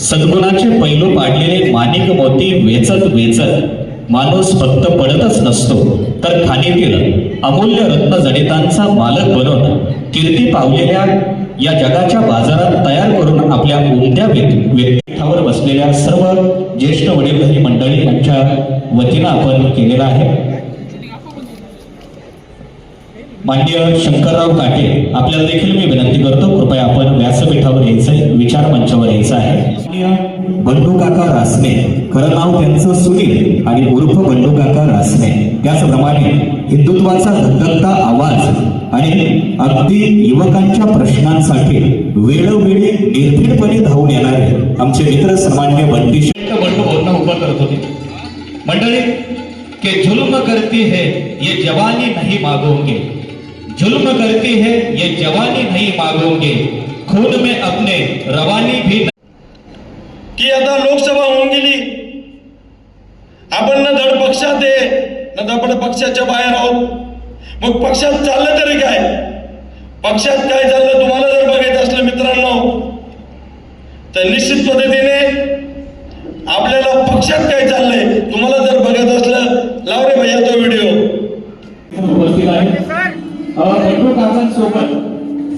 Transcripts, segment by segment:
सद्गुणाचे पैलू पाडलेले माणिक मोती वेचत वेचत माणूस फक्त पडतच नसतो. तर खाणीतील अमूल्य रत्न जडितांचा मालक बनून कीर्ती पावलेल्या या जगाच्या बाजारात तयार करून आपल्या उमद्या व्यक्- बसलेल्या सर्व ज्येष्ठ वडीलधारी मंडळी यांच्या वतीनं आपण केलेला आहे. माननीय शंकरराव काटे आपल्याला देखील मी विनंती करतो कृपया आपण व्यासपीठावर यायचं विचार मंचावर यायचं आहे. बंडू काका रासने खरं नाव त्यांचं सुनील आणि उर्फ बंडू काका रासने त्याचप्रमाणे हिंदुत्वाचा धगधगता आवाज आणि अगदी युवकांच्या प्रश्नांसाठी वेळोवेळी निर्भीडपणे धावून येणारे आमचे मित्र सामान्य बंटी बोलणं उभं करत होते. मंडळी के जुल्म करती है ये जवानी नहीं मागोगे. जुल्म करती है ये जवानी नहीं मांगोगे। खून में अपने रवानी भी की आता लोकसभा होऊन गेली आपण न धड पक्षात आहे न आपण पक्षाच्या बाहेर आहोत. मग पक्षात चाललं तरी काय? पक्षात काय चाललं तुम्हाला जर बघायचं असलं मित्रांनो तर निश्चित पद्धतीने आपल्याला पक्षात काय चाललंय तुम्हाला जर बघायचं असलं लाव रे भैया तो व्हिडिओ उपस्थित आहे काकांसोबत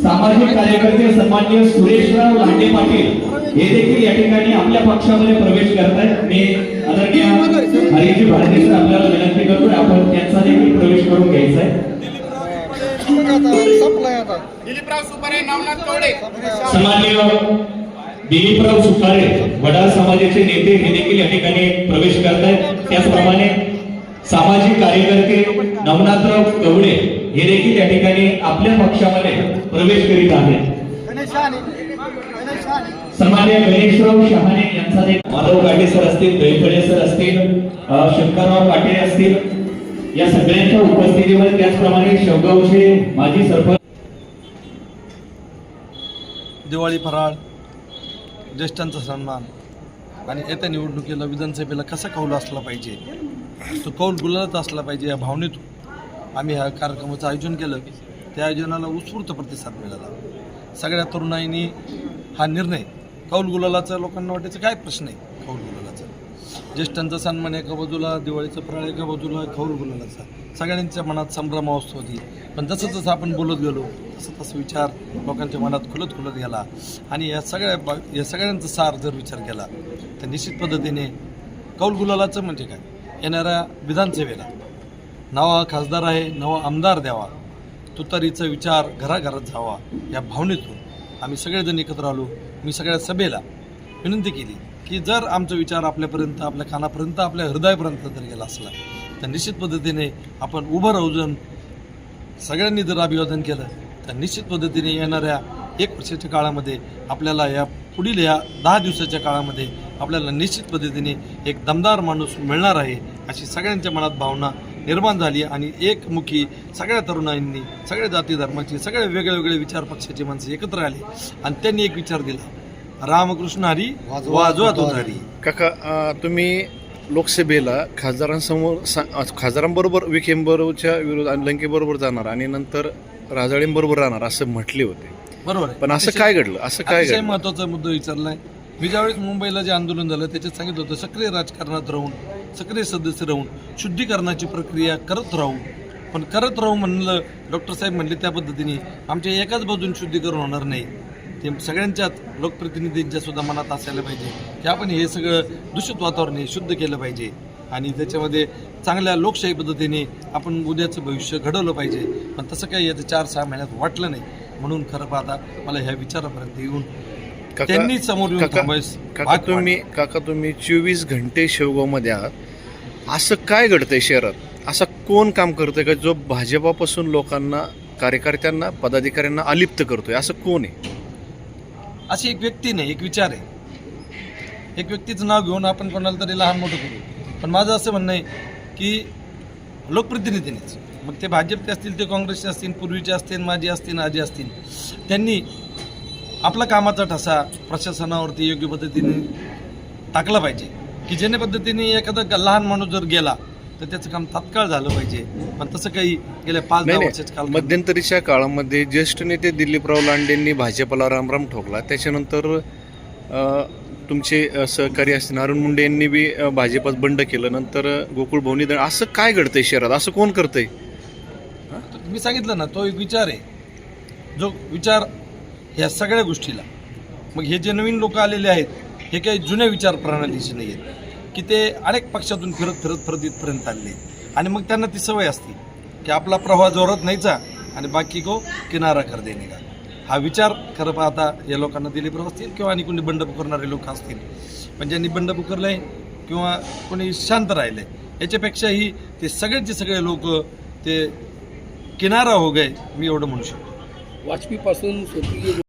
सामाजिक कार्यकर्ते सन्मान्य सुरेशराव लांडे पाटील हे देखील या ठिकाणी आपल्या पक्षामध्ये प्रवेश करत आहेत मी आदरणीय हरिजी भारती सर आपल्याला विनंती करतोय आपण त्यांचा देखील प्रवेश करून घ्यायचा आहे दिलीपराव सुपारे नवनाथ कवडे. सन्माननीय दिलीपराव सुकारे वडार समाजाचे नेते हे देखील या ठिकाणी प्रवेश करत आहेत त्याचप्रमाणे सामाजिक कार्यकर्ते नवनाथराव कवडे हे देखील या ठिकाणी आपल्या पक्षामध्ये प्रवेश करीत आहेत. सन्मान्य गणेशराव शहाणे यांचा देखील माधव काटे सर असतील दैफळे सर असतील शंकरराव काटे असतील या सगळ्यांच्या उपस्थितीवर त्याचप्रमाणे शेवगावचे माजी सरपंच दिवाळी फराळ ज्येष्ठांचा सन्मान आणि येत्या निवडणुकीला विधानसभेला कसा कौल असला पाहिजे तो कौल गुलालात असला पाहिजे या भावनेतून आम्ही ह्या कार्यक्रमाचं आयोजन केलं. त्या आयोजनाला उत्स्फूर्त प्रतिसाद मिळाला. सगळ्या तरुणाईनी हा निर्णय कौल गुलालाचा लोकांना वाटायचं काय प्रश्न आहे? कौल गुलालाचा. ज्येष्ठांचा सन्मान एका बाजूला दिवाळीचं फराळ एका बाजूला कौल गुलालाचा. सगळ्यांच्या मनात संभ्रमावस्था होती पण जसं जसं आपण बोलत गेलो तसं तसं विचार लोकांच्या मनात खुलत खुलत गेला. आणि या सगळ्या बा या सगळ्यांचा सार जर विचार केला तर निश्चित पद्धतीने कौल गुलालाचं म्हणजे काय? येणाऱ्या विधानसभेला नवा खासदार आहे नवा आमदार द्यावा. तुतारीचा विचार घराघरात जावा या भावनेतून आम्ही सगळेजण एकत्र आलो. मी सगळ्या सभेला विनंती केली की जर आमचा विचार आपल्यापर्यंत आपल्या कानापर्यंत आपल्या हृदयापर्यंत जर गेला असला तर निश्चित पद्धतीने आपण उभं राहून सगळ्यांनी जर अभिवादन केलं तर निश्चित पद्धतीने येणाऱ्या एक वर्षाच्या काळामध्ये आपल्याला या पुढील या दहा दिवसाच्या काळामध्ये आपल्याला निश्चित पद्धतीने एक दमदार माणूस मिळणार आहे अशी सगळ्यांच्या मनात भावना निर्माण झाली आणि एकमुखी सगळ्या तरुणांनी सगळ्या जाती धर्माची सगळ्या वेगळ्या वेगळ्या विचार पक्षाची माणसं एकत्र आली आणि त्यांनी एक विचार दिला. रामकृष्ण हरी वाजवा तो हरी. काका तुम्ही लोकसभेला खासदारांसमोर खासदारांबरोबर विखेंबरोबरच्या विरोध आणि लंकेबरोबर जाणार आणि नंतर राजाळींबरोबर राहणार असं म्हटले होते. बरोबर पण असं काय घडलं? असं काय महत्त्वाचा मुद्दा विचारलाय. मी ज्यावेळेस मुंबईला जे आंदोलन झालं त्याच्यात सांगितलं होतं सक्रिय राजकारणात राहून सक्रिय सदस्य राहून शुद्धीकरणाची प्रक्रिया करत राहू. पण करत राहू म्हणलं डॉक्टर साहेब म्हणले त्या पद्धतीने आमच्या एकाच बाजून शुद्धीकरण होणार नाही. ते सगळ्यांच्याच लोकप्रतिनिधींच्या सुद्धा मनात असायला पाहिजे. की आपण हे सगळं दूषित वातावरण हे शुद्ध केलं पाहिजे. आणि त्याच्यामध्ये चांगल्या लोकशाही पद्धतीने आपण उद्याचं भविष्य घडवलं पाहिजे. पण तसं काही याचं चार सहा महिन्यात वाटलं नाही. म्हणून खरं पाहता मला ह्या विचारापर्यंत येऊन त्यांनी समोर येऊन काका- थांबायस काका भाग तुम्ही काका तुम्ही चोवीस घंटे शेवगावमध्ये आहात. असं काय घडतंय शहरात? असं कोण काम करतंय का जो भाजपापासून लोकांना कार्यकर्त्यांना पदाधिकाऱ्यांना अलिप्त करतोय? असं कोण आहे? अशी एक व्यक्ती नाही एक विचार आहे. एक व्यक्तीचं नाव घेऊन आपण कोणाला तरी लहान मोठं करू. पण माझं असं म्हणणं आहे की लोकप्रतिनिधींनीच. मग ते भाजपचे असतील ते काँग्रेसचे असतील पूर्वीचे असतील माझे असतील आजी असतील त्यांनी आपला कामाचा ठसा प्रशासनावरती योग्य पद्धतीने टाकला पाहिजे. की जेणे पद्धतीने एखादा लहान माणूस जर गेला तर त्याचं काम तात्काळ झालं पाहिजे. पण तसं काही गेल्या पाच दहा वर्षाच्या काल मध्यंतरीच्या काळामध्ये ज्येष्ठ नेते दिलीपराव लांडेंनी भाजपला रामराम ठोकला. त्याच्यानंतर तुमचे सहकारी असतील अरुण मुंडे यांनी बी भाजपात बंड केलं. नंतर गोकुळ भवनी दळ. असं काय घडतंय शहरात? असं कोण करतंय? मी सांगितलं ना तो एक विचार आहे. जो विचार ह्या सगळ्या गोष्टीला. मग हे जे नवीन लोक आलेले आहेत हे काही जुन्या विचारप्रणालीचे नाही आहेत की ते अनेक पक्षातून फिरत फिरत फिरत इथपर्यंत आलेले आणि मग त्यांना ती सवय असते की आपला प्रवाह जोरात नाहीचा आणि बाकी को किनारा कर देणे का. हा विचार खरं पाहता या लोकांना दिलीप राव असतील किंवा आणि कोणी बंड पुकारणारे लोक असतील. पण ज्यांनी बंड पुकारलंय किंवा कोणी शांत राहिले याच्यापेक्षाही ते सगळेचे सगळे लोक ते किनारा हो गए मी एवढं म्हणू शकतो. वाजपेयीपासून